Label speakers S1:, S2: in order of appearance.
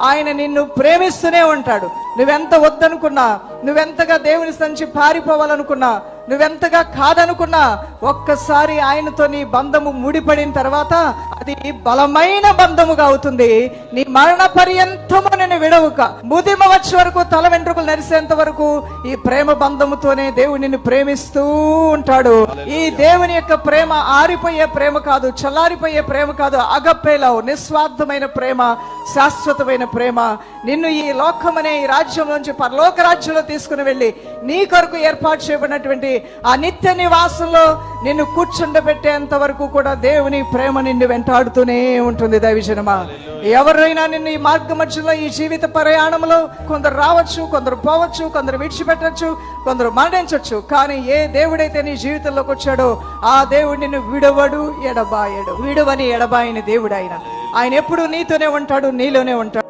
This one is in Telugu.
S1: ఆయన నిన్ను ప్రేమిస్తూనే ఉంటాడు. నువ్వెంత వద్దనుకున్నా నువ్వెంతగా దేవుని సంచి పారిపోవాలనుకున్నా నువ్వెంతగా కాదనుకున్నా ఒక్కసారి ఆయనతో నీ బంధము ముడిపడిన తర్వాత అది బలమైన బంధముగా అవుతుంది. నీ మరణ పర్యంతము నేను విడవుక. ముదిమ వచ్చే వరకు తల వెంట్రుకలు నరిసేంత వరకు ఈ ప్రేమ బంధముతోనే దేవుడు నిన్ను ప్రేమిస్తూ ఉంటాడు. ఈ దేవుని యొక్క ప్రేమ ఆరిపోయే ప్రేమ కాదు చల్లారిపోయే ప్రేమ కాదు అగప్పేలవు నిస్వార్థమైన ప్రేమ. శాశ్వతమైన ప్రేమ. నిన్ను ఈ లోకమనే ఈ రాజ్యం నుంచి పరలోక రాజ్యంలో తీసుకుని వెళ్ళి నీ కొరకు ఏర్పాటు చేయబడినటువంటి ఆ నిత్య నివాసంలో నిన్ను కూర్చుండబెట్టేంత వరకు కూడా దేవుని ప్రేమ నిన్ను వెంటాడుతూనే ఉంటుంది దైవజనమా ఎవరైనా నిన్ను ఈ మార్గ మధ్యలో ఈ జీవిత ప్రయాణంలో కొందరు రావచ్చు కొందరు పోవచ్చు కొందరు విడిచిపెట్టచ్చు కొందరు మరణించవచ్చు కానీ ఏ దేవుడైతే నీ జీవితంలోకి వచ్చాడో ఆ దేవుడు నిన్ను విడవడు ఎడబాయడు. విడవని ఎడబాయని దేవుడు ఆయన. ఆయన ఎప్పుడు నీతోనే ఉంటాడు నీలోనే ఉంటాడు.